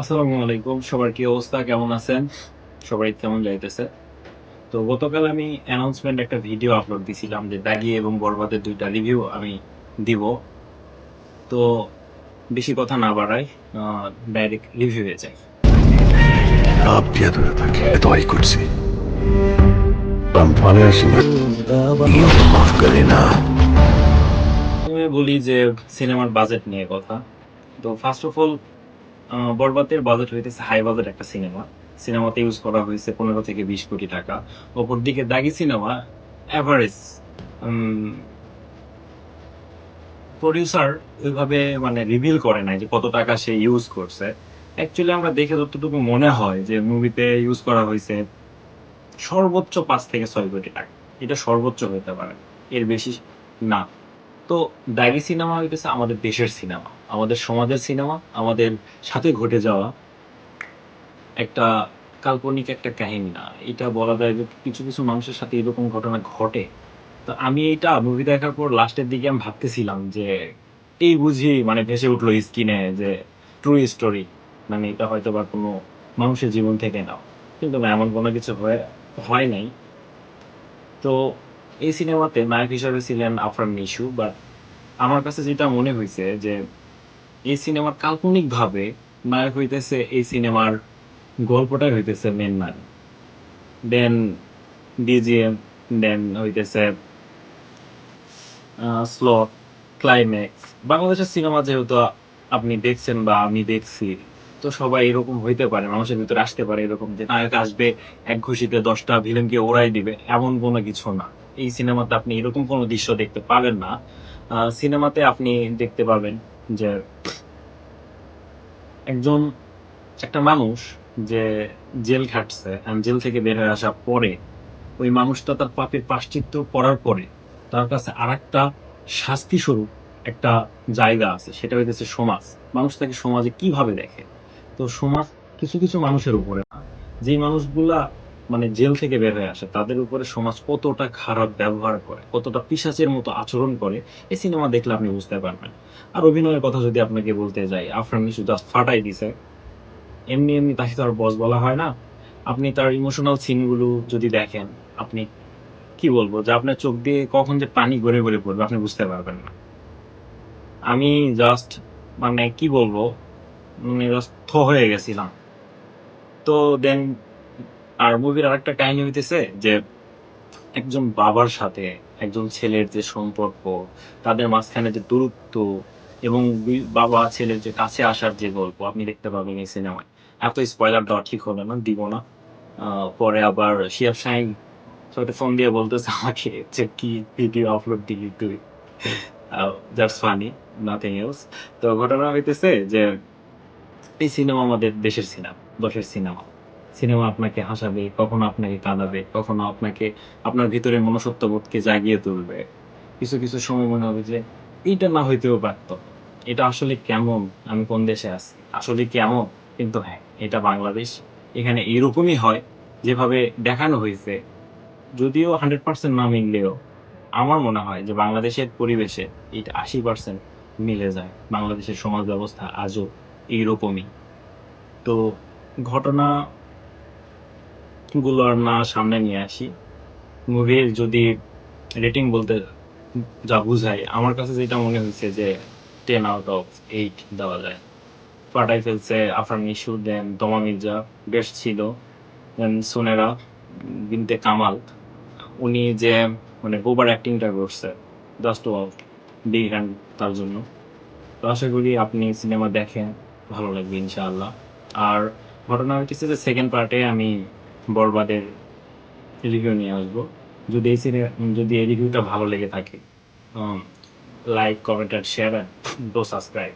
আসসালামু আলাইকুম। সবার কি অবস্থা? কেমন আছেন? সবাই কেমন যাইতেছে? তো গতকাল আমি অ্যানাউন্সমেন্ট একটা ভিডিও আপলোড দিছিলাম যে দাগি এবং বরবাদের দুইটা রিভিউ আমি দিব। তো বেশি কথা না বাড়াই ডাইরেক্ট রিভিউ হয়ে যায় বলি যে সিনেমার বাজেট নিয়ে কথা। তো ফার্স্ট অফ অল বরবাদের বাজেট হইতেছে হাই বাজেট একটা সিনেমা। সিনেমাতে ইউজ করা হয়েছে পনেরো থেকে বিশ কোটি টাকা। অপর দিকে দাগি সিনেমা অ্যাভারেজ প্রডিউসার ওইভাবে মানে রিভিল করে নাই যে কত টাকা সে ইউজ করছে। অ্যাকচুয়ালি আমরা দেখে যতটুকু মনে হয় যে মুভিতে ইউজ করা হয়েছে সর্বোচ্চ পাঁচ থেকে ছয় কোটি টাকা। এটা সর্বোচ্চ হতে পারে। এর বেশি না। তো দাগি সিনেমা হইতেছে আমাদের দেশের সিনেমা, আমাদের সমাজের সিনেমা, আমাদের সাথে ঘটে যাওয়া একটা কাল্পনিক একটা কাহিনী না। এটা বলা যায় যে কিছু কিছু মানুষের সাথে এরকম ঘটনা ঘটে। তো আমি এইটা মুভি দেখার পর লাস্টের দিকে আমি ভাবতেছিলাম যে এই বুঝি মানে ভেসে উঠল স্কিনে যে ট্রু স্টোরি মানে এটা হয়তো বা কোনো মানুষের জীবন থেকে নাও। কিন্তু এমন কোনো কিছু হয় নাই। তো এই সিনেমাতে নায়ক হিসাবে ছিলেন আফরান নিশু বাট আমার কাছে যেটা মনে হয়েছে যে এই সিনেমার কাল্পনিকভাবে নায়ক হইতেছে, এই সিনেমার গল্পটাই হইতেছে মেন নায়ক দেন ডিজিএম দেন হইতেছে স্লট ক্লাইম্যাক্স বাংলাদেশের সিনেমা যেহেতু আপনি দেখছেন বা আমি দেখছি, তো সবাই এরকম হইতে পারে, মানুষের ভিতরে আসতে পারে এরকম যে নায়ক আসবে, এক ঘুষিতে দশটা ভিলেনকে ওড়াই দিবে, এমন কোনো কিছু না। এই সিনেমাতে আপনি এরকম কোনো দৃশ্য দেখতে পাবেন না। সিনেমাতে আপনি দেখতে পাবেন যে একজন, একটা মানুষ যে জেল খাটছে জেল থেকে বের হয়ে আসার পরে ওই মানুষটা তার পাপের পাশ্চিত্য করার পরে তার কাছে আর একটা শাস্তি স্বরূপ একটা জায়গা আছে, সেটা হইতেছে সমাজ। মানুষ তাকে সমাজে কীভাবে দেখে? তো সমাজ কিছু কিছু মানুষের উপরে। যেই মানুষগুলা মানে জেল থেকে বের হয়ে আসে, তাদের উপরে সমাজ কতটা খারাপ ব্যবহার করে, কতটা পিসাচের মতো আচরণ করে, এই সিনেমা দেখলে আপনি বুঝতে পারবেন। আর অভিনয়ের কথা যদি আপনাকে বলতে যাই, আফরান নিশু জাস্ট ফাটাই দিছে। এমনি এমনি তাকে তো আর বস বলা হয় না। আপনি তার ইমোশনাল সিনগুলো যদি দেখেন, আপনি কি বলব, যে আপনার চোখ দিয়ে কখন যে পানি গড়ে গড়ে পড়বে, আপনি বুঝতে পারবেন না। আমি জাস্ট মানে কি বলব মানে জাস্ট থ হয়ে গেছিলাম। তো দেন আর মুভির আরেকটা কাহিনী হইতেছে যে একজন বাবার সাথে একজন ছেলের যে সম্পর্ক, তাদের মাঝখানে যে দূরত্ব এবং বাবা ছেলের যে কাছে আসার যে গল্প, আপনি দেখতে পাবেন এই সিনেমায়। এত স্পয়লার দেওয়া ঠিক হবে না, দিব না। পরে আবার শিয়াব শাহিন একটা ফোন দিয়ে বলতেছে আমাকে যে, কি ভিডিও আপলোড দিলি তুই? জাস্ট ফানি নাথিং এলস তো ঘটনা হইতেছে যে, এই সিনেমা আমাদের দেশের সিনেমা, দশের সিনেমা। সিনেমা আপনাকে হাসাবে, কখনো আপনাকে কাঁদাবে, কখনো আপনাকে, আপনার ভিতরে মনুষ্যত্ববোধকে জাগিয়ে তুলবে। কিছু কিছু সময় মনে হবে যে এটা না হইতেও পারত। এটা আসলে কেমন? আমি কোন দেশে আছি? আসলে কেমন? কিন্তু হ্যাঁ এটা বাংলাদেশ। এখানে এরকমই হয়, যেভাবে দেখানো হয়েছে যদিও হান্ড্রেড পার্সেন্ট না মিললেও, আমার মনে হয় যে বাংলাদেশের পরিবেশে এটা আশি পার্সেন্ট মিলে যায়। বাংলাদেশের সমাজ ব্যবস্থা আজও এইরকমই। তো ঘটনা গুলো না সামনে নিয়ে আসি। মুভির যদি রেটিং বলতে যা বুঝাই, আমার কাছে যেটা মনে হয়েছে যে টেন আউট অফ এইট দেওয়া যায়। পাটাই ফেলছে আফরান ইস্যু দেন দমা মির্জা বেশ ছিল। দেন সোনেরা বিনতে কামাল উনি যে মানে ওভার অ্যাক্টিংটা করছে জাস্ট বিগ হ্যান্ড তার জন্য। তো আশা করি আপনি সিনেমা দেখেন, ভালো লাগবে ইনশাআল্লাহ। আর ঘটনা হচ্ছে যে সেকেন্ড পার্টে আমি বরবাদের রিভিউ নিয়ে আসব। যদি এই সিনে যদি এই রিভিউটা ভালো লেগে থাকে লাইক কমেন্ট আর শেয়ার তো সাবস্ক্রাইব